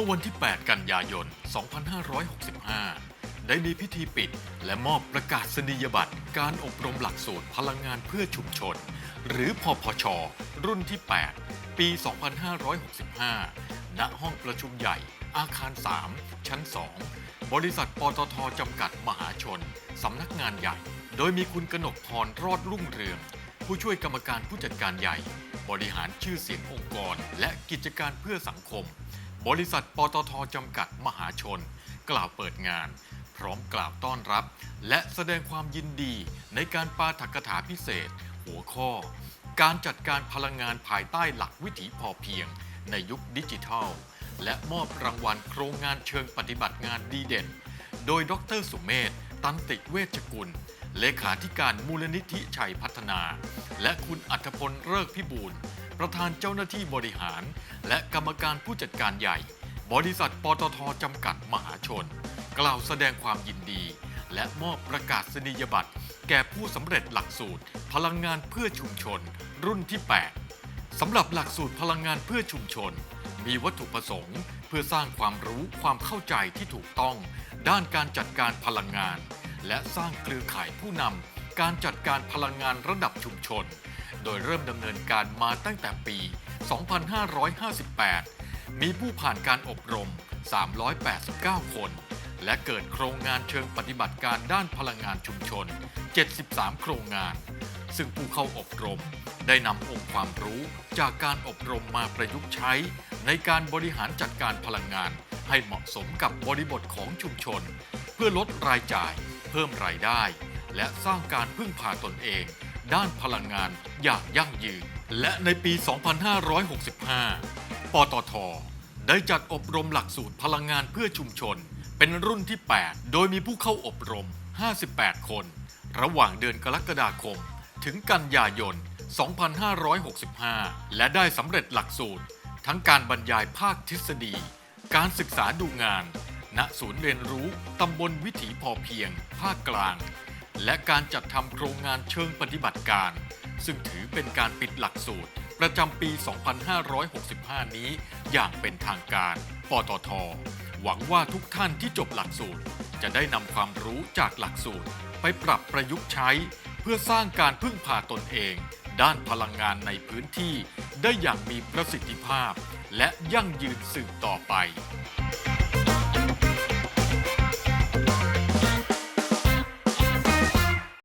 มื่อวันที่ 8 กันยายน 2565 ได้มีพิธีปิด และมอบประกาศนียบัตร การอบรมหลักสูตรพลังงานเพื่อชุมชน หรือพพช รุ่นที่ 8 ปี 2565 ณ ห้องประชุมใหญ่ อาคาร 3 ชั้น 2 บริษัทปตทจำกัดมหาชน สำนักงานใหญ่ โดยมีคุณกนกพรรอดรุ่งเรือง ผู้ช่วยกรรมการผู้จัดการใหญ่ บริหารชื่อเสียงองค์กร และกิจการเพื่อสังคม บริษัทปตทจำกัดมหาชน กล่าวเปิดงาน พร้อมกล่าวต้อนรับ และแสดงความยินดีในการปาฐกถาพิเศษ หัวข้อ การจัดการพลังงานภายใต้หลักวิถีพอเพียง ในยุคดิจิทัล และมอบรางวัลโครงงานเชิงปฏิบัติงานดีเด่น โดยดรสุเมธตันติเวชกุล เลขาธิการมูลนิธิชัยพัฒนา และคุณอัธพลเลิกพิบูลประธานเจ้าหน้าที่บริหาร และกรรมการผู้จัดการใหญ่ บริษัทปตทจำกัดมหาชน กล่าวแสดงความยินดี และมอบประกาศนียบัตร แก่ผู้สำเร็จหลักสูตร พลังงานเพื่อชุมชน รุ่นที่ 8สำหรับหลักสูตรพลังงานเพื่อชุมชน มีวัตถุประสงค์ เพื่อสร้างความรู้ความเข้าใจที่ถูกต้อง ด้านการจัดการพลังงาน และสร้างเครือข่ายผู้นำการจัดการพลังงานระดับชุมชน โดยเริ่มดำเนินการมาตั้งแต่ปี 2558 มีผู้ผ่านการอบรม 389 คน และเกิดโครงงานเชิงปฏิบัติการด้านพลังงานชุมชน 73 โครงงาน ซึ่งผู้เข้าอบรมได้นำองค์ความรู้จากการอบรมมาประยุกต์ใช้ ในการบริหารจัดการพลังงานให้เหมาะสมกับบริบทของชุมชน เพื่อลดรายจ่าย เพิ่มรายได้ และสร้างการพึ่งพาตนเอง ด้านพลังงานอย่างยั่งยืน และในปี 2565 ปตท ได้จัดอบรมหลักสูตรพลังงานเพื่อชุมชน เป็นรุ่นที่ 8 โดยมีผู้เข้าอบรม 58 คน ระหว่างเดือนกรกฎาคม ถึงกันยายน 2565 และได้สำเร็จหลักสูตร ทั้งการบรรยายภาคทฤษฎี การศึกษาดูงาน ณศูนย์เรียนรู้ตำบลวิถีพอเพียง ภาคกลาง และการจัดทำโครงงานเชิงปฏิบัติการ ซึ่งถือเป็นการปิดหลักสูตร ประจำปี 2565 นี้ อย่างเป็นทางการ ปตท หวังว่าทุกท่านที่จบหลักสูตร จะได้นำความรู้จากหลักสูตร ไปปรับประยุกต์ใช้ เพื่อสร้างการพึ่งพาตนเอง ด้านพลังงานในพื้นที่ ได้อย่างมีประสิทธิภาพ และยั่งยืนสืบต่อไป